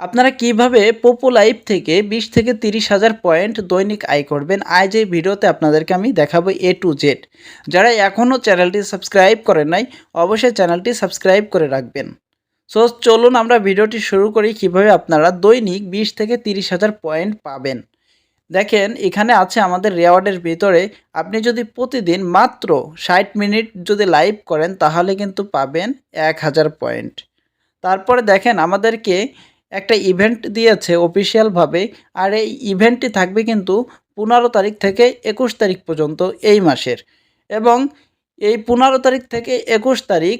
আপনারা কীভাবে পোপো লাইভ থেকে বিশ থেকে তিরিশ হাজার পয়েন্ট দৈনিক আয় করবেন? আজ এই ভিডিওতে আপনাদেরকে আমি দেখাবো এ টু জেড যারা এখনও চ্যানেলটি সাবস্ক্রাইব করেন নাই, অবশ্যই চ্যানেলটি সাবস্ক্রাইব করে রাখবেন। সো চলুন আমরা ভিডিওটি শুরু করি কীভাবে আপনারা দৈনিক বিশ থেকে তিরিশ হাজার পয়েন্ট পাবেন। দেখেন, এখানে আছে আমাদের রেওয়ার্ডের ভিতরে আপনি যদি প্রতিদিন মাত্র ষাট মিনিট যদি লাইভ করেন, তাহলে কিন্তু পাবেন এক হাজার পয়েন্ট তারপরে দেখেন আমাদেরকে একটা ইভেন্ট দিয়েছে অফিসিয়ালভাবে আর এই ইভেন্টটি থাকবে কিন্তু পনেরো তারিখ থেকে একুশ তারিখ পর্যন্ত এই মাসের। এবং এই পনেরো তারিখ থেকে একুশ তারিখ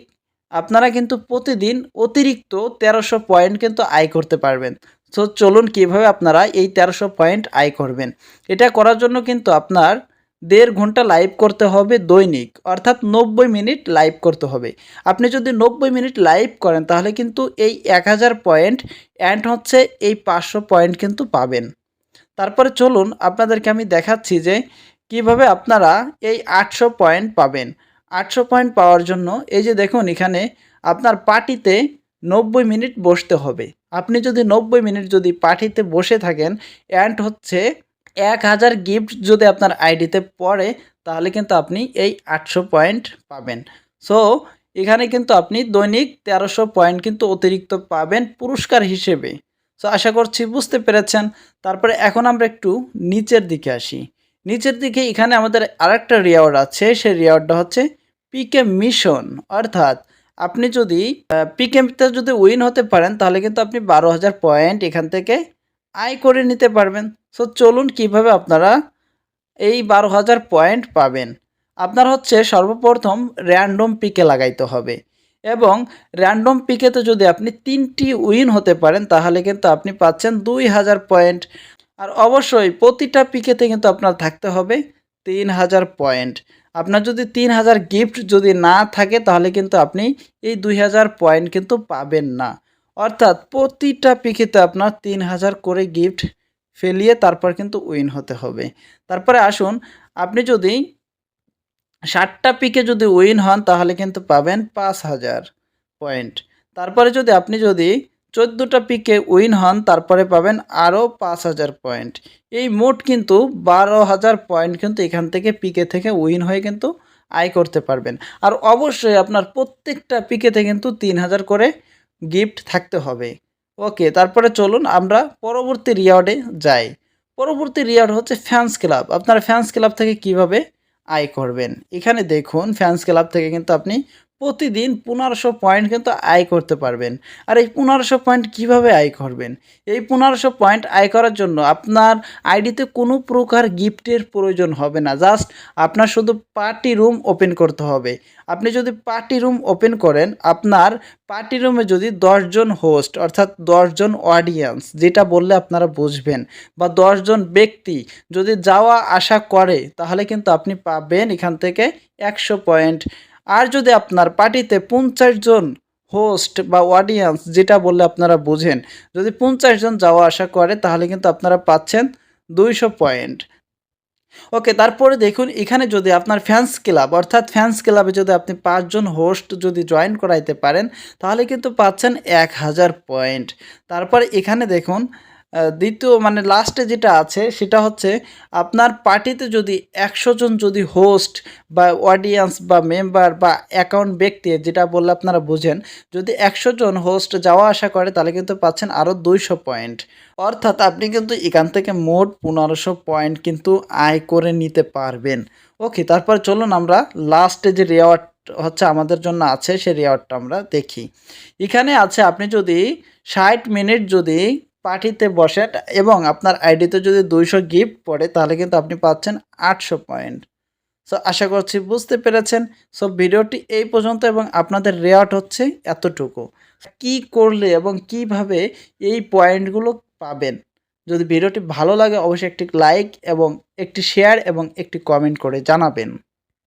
আপনারা কিন্তু প্রতিদিন অতিরিক্ত তেরোশো পয়েন্ট কিন্তু আয় করতে পারবেন। তো চলুন কীভাবে আপনারা এই তেরোশো পয়েন্ট আয় করবেন। এটা করার জন্য কিন্তু আপনার দেড় ঘণ্টা লাইভ করতে হবে দৈনিক, অর্থাৎ নব্বই মিনিট লাইভ করতে হবে। আপনি যদি নব্বই মিনিট লাইভ করেন, তাহলে কিন্তু এই এক হাজার পয়েন্ট অ্যান্ড হচ্ছে এই পাঁচশো পয়েন্ট কিন্তু পাবেন। তারপরে চলুন আপনাদেরকে আমি দেখাচ্ছি যে কীভাবে আপনারা এই আটশো পয়েন্ট পাবেন। আটশো পয়েন্ট পাওয়ার জন্য এই যে দেখুন এখানে আপনার পার্টিতে নব্বই মিনিট বসতে হবে। আপনি যদি নব্বই মিনিট যদি পার্টিতে বসে থাকেন অ্যান্ড হচ্ছে এক হাজার গিফট যদি আপনার আইডিতে পড়ে, তাহলে কিন্তু আপনি এই আটশো পয়েন্ট পাবেন। সো এখানে কিন্তু আপনি দৈনিক তেরোশো পয়েন্ট কিন্তু অতিরিক্ত পাবেন পুরস্কার হিসেবে। সো আশা করছি বুঝতে পেরেছেন। তারপরে এখন আমরা একটু নিচের দিকে আসি। নিচের দিকে এখানে আমাদের আরেকটা রিওয়ার্ড আছে, সেই রিওয়ার্ডটা হচ্ছে পিকে মিশন অর্থাৎ আপনি যদি পিকেমতে যদি উইন হতে পারেন, তাহলে কিন্তু আপনি বারো হাজার পয়েন্ট এখান থেকে আয় করে নিতে পারবেন। সো চলুন কীভাবে আপনারা এই বারো হাজার পয়েন্ট পাবেন। আপনার হচ্ছে সর্বপ্রথম র্যান্ডম পিকে লাগাইতে হবে এবং র্যান্ডম পিকেতে যদি আপনি তিনটি উইন হতে পারেন, তাহলে কিন্তু আপনি পাচ্ছেন দুই হাজার পয়েন্ট। আর অবশ্যই প্রতিটা পিকেতে কিন্তু আপনার থাকতে হবে তিন হাজার পয়েন্ট। আপনার যদি তিন হাজার গিফট যদি না থাকে, তাহলে কিন্তু আপনি এই দুই হাজার পয়েন্ট কিন্তু পাবেন না। অর্থাৎ প্রতিটা পিকেতে আপনার তিন হাজার করে গিফট ফেলিয়ে তারপর কিন্তু উইন হতে হবে। তারপরে আসুন, আপনি যদি ষাটটা পিকে যদি উইন হন, তাহলে কিন্তু পাবেন পাঁচ হাজার পয়েন্ট তারপরে যদি আপনি যদি চোদ্দোটা পিকে উইন হন, তারপরে পাবেন আরও পাঁচ হাজার পয়েন্ট এই মোট কিন্তু বারো হাজার পয়েন্ট কিন্তু এখান থেকে পিকে থেকে উইন হয়ে কিন্তু আয় করতে পারবেন। আর অবশ্যই আপনার প্রত্যেকটা পিকেতে কিন্তু তিন হাজার করে গিফট থাকতে হবে। ওকে, তারপরে চলুন আমরা পরবর্তী রিওয়ার্ডে যাই। পরবর্তী রিওয়ার্ড হচ্ছে ফ্যান্স ক্লাব আপনারা ফ্যান্স ক্লাব থেকে কীভাবে আয় করবেন? এখানে দেখুন ফ্যান্স ক্লাব থেকে কিন্তু আপনি প্রতিদিন পনেরোশো পয়েন্ট কিন্তু আয় করতে পারবেন। আর এই পনেরোশো পয়েন্ট কীভাবে আয় করবেন? এই পনেরোশো পয়েন্ট আয় করার জন্য আপনার আইডিতে কোনো প্রকার গিফটের প্রয়োজন হবে না। জাস্ট আপনার শুধু পার্টি রুম ওপেন করতে হবে। আপনি যদি পার্টি রুম ওপেন করেন, আপনার পার্টি রুমে যদি দশজন হোস্ট, অর্থাৎ দশজন অডিয়েন্স, যেটা বললে আপনারা বুঝবেন, বা দশজন ব্যক্তি যদি যাওয়া আসা করে, তাহলে কিন্তু আপনি পাবেন এখান থেকে একশো পয়েন্ট আর যদি আপনার পার্টিতে পঞ্চাশ জন হোস্ট বা অডিয়েন্স যেটা বললে আপনারা বোঝেন, যদি পঞ্চাশ জন যাওয়া আসা করে, তাহলে কিন্তু আপনারা পাচ্ছেন দুইশো পয়েন্ট ওকে তারপরে দেখুন, এখানে যদি আপনার ফ্যান্স ক্লাব অর্থাৎ ফ্যান্স ক্লাবে যদি আপনি পাঁচজন হোস্ট যদি জয়েন করাইতে পারেন, তাহলে কিন্তু পাচ্ছেন এক হাজার পয়েন্ট তারপর এখানে দেখুন দ্বিতীয় মানে লাস্টে যেটা আছে, সেটা হচ্ছে আপনার পার্টিতে যদি একশো জন যদি হোস্ট বা অডিয়েন্স বা মেম্বার বা অ্যাকাউন্ট ব্যক্তি, যেটা বললে আপনারা বুঝেন, যদি একশো জন হোস্ট যাওয়া আসা করে, তাহলে কিন্তু পাচ্ছেন আরও দুইশো পয়েন্ট অর্থাৎ আপনি কিন্তু এখান থেকে মোট পনেরোশো পয়েন্ট কিন্তু আয় করে নিতে পারবেন। ওকে তারপর চলুন আমরা লাস্টে যে রেওয়ার্ড হচ্ছে আমাদের জন্য আছে, সেই রেওয়ার্ডটা আমরা দেখি। এখানে আছে, আপনি যদি ষাট মিনিট যদি পার্টিতে বসেন এবং আপনার আইডিতে যদি দুইশো গিফট পড়ে, তাহলে কিন্তু আপনি পাচ্ছেন আটশো পয়েন্ট। সো আশা করছি বুঝতে পেরেছেন। সো ভিডিওটি এই পর্যন্ত এবং আপনাদের রেওয়ার্ড হচ্ছে এতটুকু। কি করলে এবং কীভাবে এই পয়েন্টগুলো পাবেন? যদি ভিডিওটি ভালো লাগে, অবশ্যই একটি লাইক এবং একটি শেয়ার এবং একটি কমেন্ট করে জানাবেন।